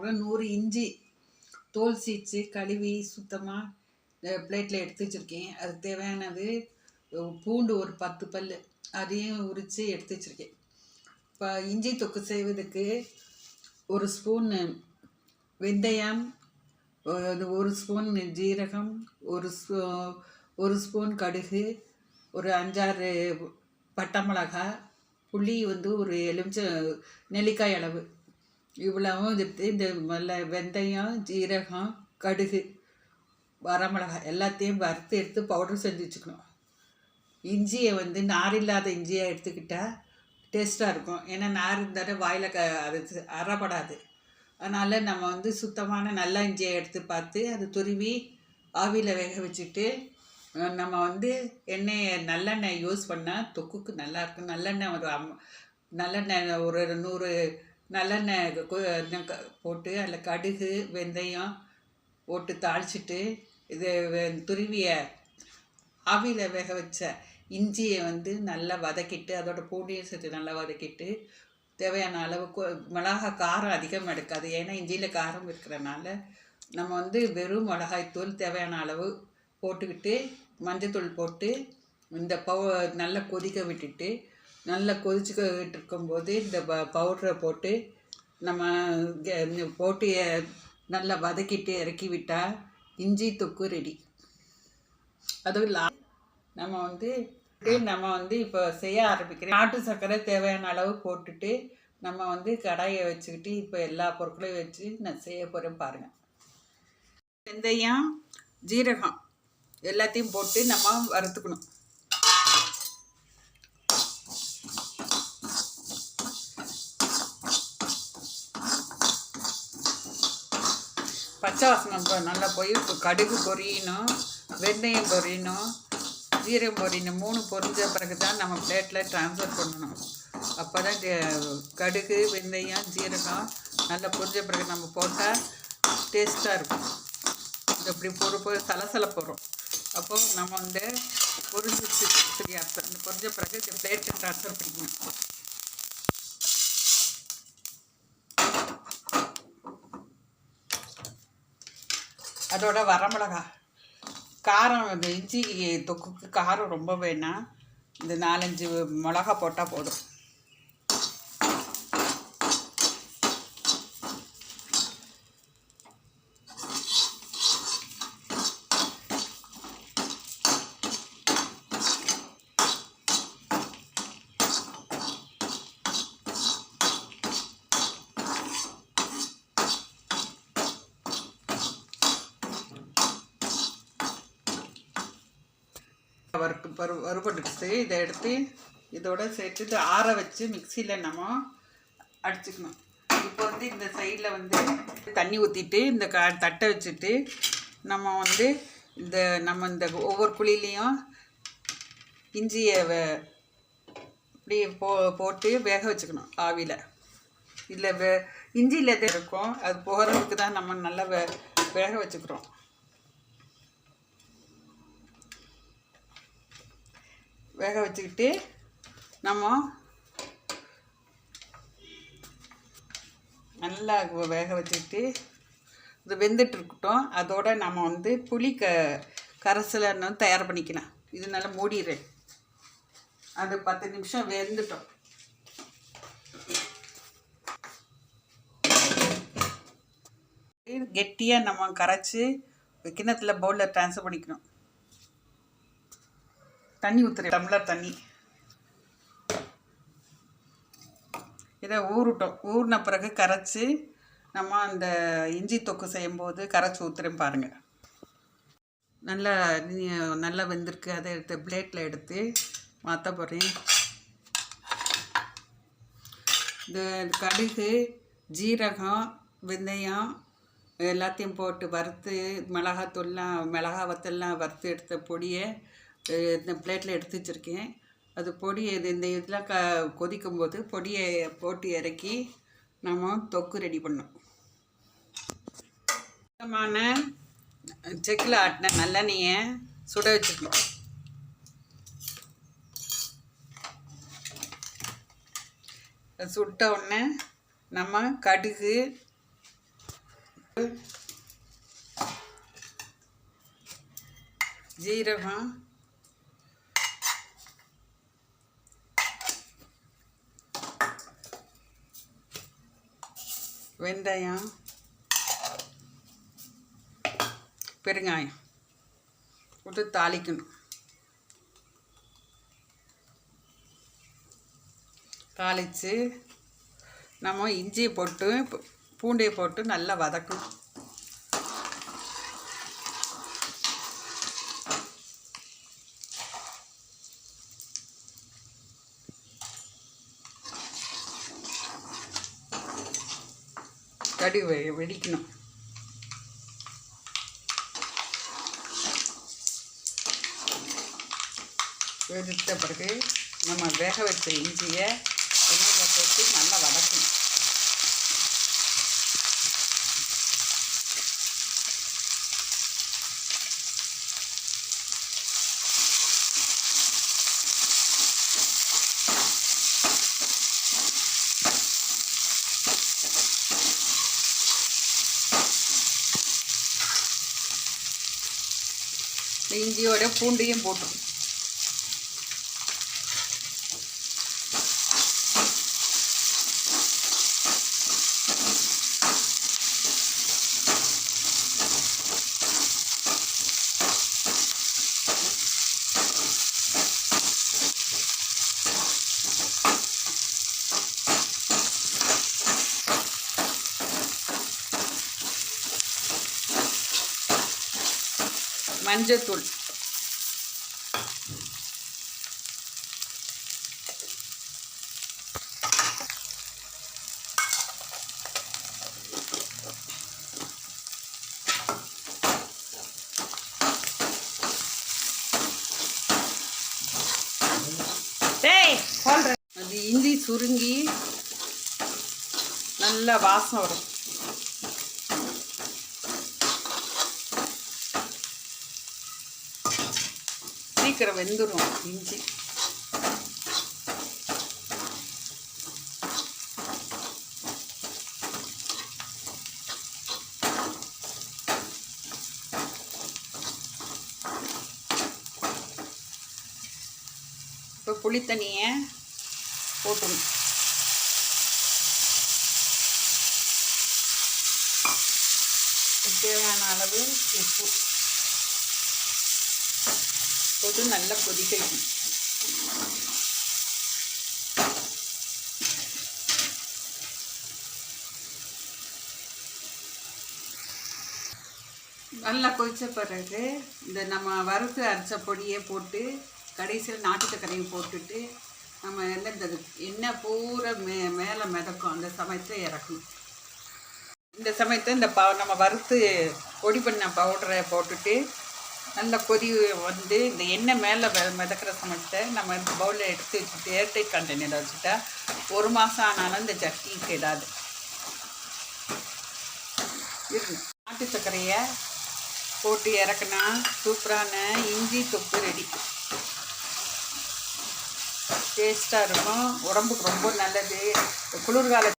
கூட நூறு இஞ்சி தோல் சீச்சு கழுவி சுத்தமாக பிளேட்டில் எடுத்து வச்சுருக்கேன். அதுக்கு தேவையானது பூண்டு ஒரு பத்து பல் அதையும் உரித்து எடுத்து வச்சுருக்கேன். இப்போ இஞ்சி தொக்கு செய்வதற்கு ஒரு ஸ்பூன் வெந்தயம் ஒரு ஒரு ஸ்பூன் ஜீரகம் ஒரு ஸ்பூ ஒரு ஸ்பூன் கடுகு ஒரு அஞ்சாறு பட்டை மிளகாய் புளி வந்து ஒரு எலுமிச்ச நெல்லிக்காய் அளவு. இவ்வளவும் எடுத்து இந்த வெந்தயம் ஜீரகம் கடுகு வரமிளகாய் எல்லாத்தையும் வறுத்து எடுத்து பவுடர் செஞ்சு வச்சுக்கணும். இஞ்சியை வந்து நார் இல்லாத இஞ்சியை எடுத்துக்கிட்டால் டேஸ்ட்டாக இருக்கும். ஏன்னா நார் இருந்தாலும் வாயில் க அது அறப்படாது. அதனால் நம்ம வந்து சுத்தமான நல்ல இஞ்சியை எடுத்து பார்த்து அது துருவி ஆவியில் வேக வச்சுட்டு நம்ம வந்து எண்ணெயை நல்லெண்ணெய் யூஸ் பண்ணால் தொக்குக்கு நல்லா இருக்கும். நல்லெண்ணெய் ஒரு அம் நல்லெண்ணெய் ஒரு நூறு நல்லெண்ணெய் க- போட்டு அதில் கடுகு வெந்தயம் போட்டு தாளிச்சிட்டு இது வெ- துருவிய ஆவியில் வேக வச்ச இஞ்சியை வந்து நல்லா வதக்கிட்டு அதோட பூண்டையும் சேர்த்து நல்லா வதக்கிட்டு தேவையான அளவுக்கு மிளகாய் காரம் அதிகம் எடுக்காது. ஏன்னா இஞ்சியில் காரம் இருக்கிறனால நம்ம வந்து வெறும் மிளகாய்த்தூள் தேவையான அளவு போட்டுக்கிட்டு மஞ்சத்தூள் போட்டு இந்த பவு நல்லா கொதிக்க விட்டுட்டு நல்லா கொதிச்சுக்கிட்டு இருக்கும்போது இந்த ப பவுடரை போட்டு நம்ம போட்டு நல்லா வதக்கிட்டு இறக்கி விட்டால் இஞ்சி தொக்கு ரெடி. அதுவும் லா நம்ம வந்து நம்ம வந்து இப்போ செய்ய ஆரம்பிக்கிறேன். நாட்டு சர்க்கரை தேவையான அளவு போட்டுட்டு நம்ம வந்து கடாயை வச்சுக்கிட்டு இப்போ எல்லா பொருட்களையும் வச்சு நான் செய்ய போகிறேன் பாருங்கள் வெந்தயம் ஜீரகம் எல்லாத்தையும் போட்டு நம்ம வறுத்துக்கணும். பச்சை வாசனம் நல்லா போய் இப்போ கடுகு பொரியணும் வெந்தயம் பொரியணும் ஜீரம் பொரியணும் மூணு பொரிஞ்ச பிறகு தான் நம்ம பிளேட்டில் ட்ரான்ஸ்ஃபர் பண்ணணும். அப்போ தான் கடுகு வெந்தயம் ஜீரகம் நல்லா பொரிஞ்ச பிறகு நம்ம போட்டால் டேஸ்ட்டாக இருக்கும். இது அப்படி பொறுப்பு சலசல போகிறோம் அப்போது நம்ம வந்து பொரிஞ்சு சரியா? இந்த பொரிஞ்ச பிறகு இந்த பிளேட்டை ட்ரான்ஸ்ஃபர் பண்ணிக்கணும். அதோட வரமிளகா. காரம் இந்த இஞ்சி தொக்குக்கு காரம் ரொம்ப வேணாம் இந்த நாலஞ்சு மிளகா போட்டால் போதும். வறுக்கு வறு வறுபட்டுச்சு இதை எடுத்து இதோட இதை ஆற வச்சு மிக்சியில் நம்ம அடிச்சுக்கணும். இப்போ வந்து இந்த சைடில் வந்து தண்ணி ஊற்றிட்டு இந்த க தட்டை வச்சுட்டு நம்ம வந்து இந்த நம்ம இந்த ஒவ்வொரு குழிலையும் இஞ்சியை வ இப்படி போ போட்டு வேக வச்சுக்கணும் ஆவியில். இதில் வே இஞ்சியில் எது இருக்கும். அது போகிறதுக்கு தான் நம்ம நல்லா வே வேக வச்சுக்கிறோம். வேக வச்சுக்கிட்டு நம்ம நல்லா வேக வச்சுக்கிட்டு இது வெந்துட்டு இருக்கட்டும். அதோட நம்ம வந்து புளி க கரைசலை தயார் பண்ணிக்கலாம். இது நல்லா மூடிடுறேன் அது பத்து நிமிஷம் வெந்துட்டோம். கெட்டியாக நம்ம கரைச்சி கிண்ணத்தில் பவுலில் ட்ரான்ஸ்ஃபர் பண்ணிக்கணும். தண்ணி ஊற்றுறேன் டம்ளர் தண்ணி. இதை ஊறுட்டோம். ஊறின பிறகு கரைச்சி நம்ம அந்த இஞ்சி தொக்கு செய்யும்போது கரைச்சி ஊற்றுறேன் பாருங்கள் நல்லா நீ- நல்லா வெந்திருக்கு. அதை எடுத்து பிளேட்டில் எடுத்து மாற்ற போகிறேன் இந்த கடுகு ஜீரகம் வெந்தயம் எல்லாத்தையும் போட்டு வறுத்து மிளகாத்தூள்லாம் மிளகா வத்தெல்லாம் வறுத்து எடுத்த பொடியை இந்த பிளேட்டில் எடுத்து வச்சுருக்கேன். அது பொடி இது இந்த இதெல்லாம் க கொதிக்கும் போது பொடியை போட்டு இறக்கி நம்ம தொக்கு ரெடி பண்ணோம் சுத்தமான செக்கில் ஆட்டின நல்லெண்ணெயை சுட வச்சுக்கணும் சுட்ட உடனே நம்ம கடுகு ஜீரகம் வெந்தயம் பெருங்காயம் விட்டு தாளிக்கணும். தாளித்து நம்ம இஞ்சியை போட்டு பூண்டையை போட்டு நல்லா வதக்கணும். கடி வெ- வெடிக்கணும். வெடித்த பிறகு நம்ம வேக வச்ச இஞ்சியை எண்ணெயில் போட்டு நல்லா வதக்கணும். இஞ்சியோட பூண்டையும் போட்டு மஞ்சத்தூள். அது இஞ்சி சுருங்கி நல்ல வாசம் வரும். சீக்கிரம் வெந்துடும் இஞ்சி. இப்போ புளித்தண்ணியை போட்டுணும். தேவையான அளவு உப்பு. போட்டு நல்லா கொதிக்க நல்லா கொதித்த பிறகு இந்த நம்ம வறுத்து அரைச்ச பொடியை போட்டு கடைசியில் நாட்டு போட்டுட்டு நம்ம எல்லாம் இந்த எண்ணெய் பூரா மே மேலே மிதக்கும். அந்த சமயத்தில் இறக்கணும். இந்த சமயத்தை இந்த ப நம்ம வறுத்து பொடி பண்ண பவுடரை போட்டுட்டு நல்ல கொதி வந்து இந்த எண்ணெய் மேலே மிதக்கிற சமயத்தை நம்ம இந்த பவுலில் எடுத்து வச்சுட்டு ஏர்டைட் கண்டெய்னர் வச்சுட்டா ஒரு மாதம் ஆனாலும் இந்த சட்னி கெடாது. நாட்டு சர்க்கரையை போட்டு இறக்குனா சூப்பரான இஞ்சி தொப்பு ரெடி டேஸ்ட்டாக இருக்கும். உடம்புக்கு ரொம்ப நல்லது. குளிர்கால